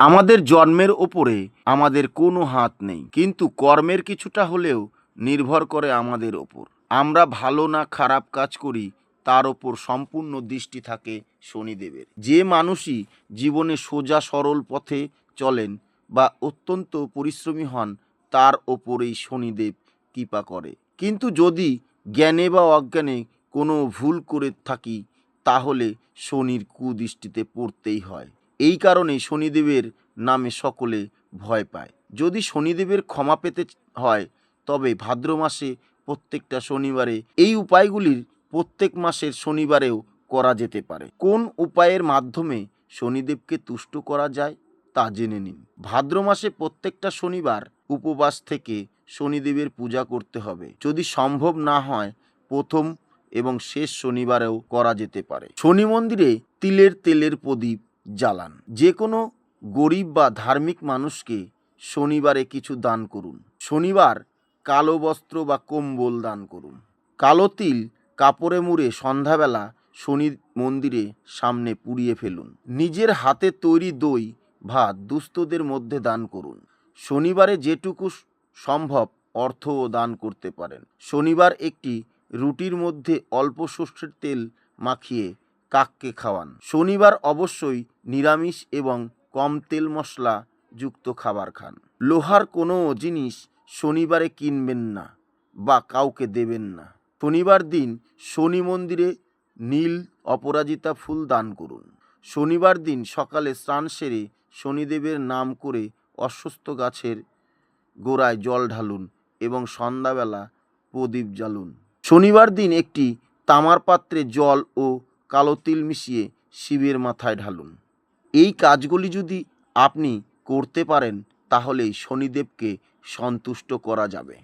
আমাদের জন্মের ওপরে আমাদের কোনো হাত নেই, কিন্তু কর্মের কিছুটা হলেও নির্ভর করে আমাদের ওপর। আমরা ভালো না খারাপ কাজ করি, তার ওপর সম্পূর্ণ দৃষ্টি থাকে শনিদেবের। যে মানুষই জীবনে সোজা সরল পথে চলেন বা অত্যন্ত পরিশ্রমী হন, তার ওপরেই শনিদেব কৃপা করে। কিন্তু যদি জ্ঞানে বা অজ্ঞানে কোনো ভুল করে থাকি, তাহলে শনির কুদৃষ্টিতে পড়তেই হয়। এই কারণে শনিদেবের নামে সকলে ভয় পায়। যদি শনিদেবের ক্ষমা পেতে হয়, তবে ভাদ্র মাসে প্রত্যেকটা শনিবারে এই উপায়গুলির প্রত্যেক মাসের শনিবারেও করা যেতে পারে। কোন উপায়ের মাধ্যমে শনিদেবকে তুষ্ট করা যায়, তা জেনে নিন। ভাদ্র মাসে প্রত্যেকটা শনিবার উপবাস থেকে শনিদেবের পূজা করতে হবে। যদি সম্ভব না হয়, প্রথম এবং শেষ শনিবারেও করা যেতে পারে। শনি মন্দিরে তিলের তেলের প্রদীপ জ্বালান। যে কোনো গরিব বা ধার্মিক মানুষকে শনিবারে কিছু দান করুন। শনিবার কালো বস্ত্র বা কম্বল দান করুন। কালো তিল কাপড়ে মুড়ে সন্ধ্যাবেলা শনি মন্দিরে সামনে পুড়িয়ে ফেলুন। নিজের হাতে তৈরি দই, ভাত দুস্থদের মধ্যে দান করুন। শনিবারে যেটুকু সম্ভব অর্থও দান করতে পারেন। শনিবার একটি রুটির মধ্যে অল্প সর্ষের তেল মাখিয়ে কাককে খাওয়ান। শনিবার অবশ্যই নিরামিষ এবং কম তেল মশলা যুক্ত খাবার খান। লোহার কোনো জিনিস শনিবারে কিনবেন না বা কাউকে দেবেন না। শনিবার দিন শনি মন্দিরে নীল অপরাজিতা ফুল দান করুন। শনিবার দিন সকালে স্নান সেরে শনিদেবের নাম করে অশ্বস্থ গাছের গোড়ায় জল ঢালুন এবং সন্ধ্যাবেলা প্রদীপ জ্বালুন। শনিবার দিন একটি তামার পাত্রে জল ও কালো তিল মিশিয়ে শিবের মাথায় ঢালুন। এই কাজগুলি যদি আপনি করতে পারেন তাহলেই শনিদেবকে সন্তুষ্ট করা যাবে।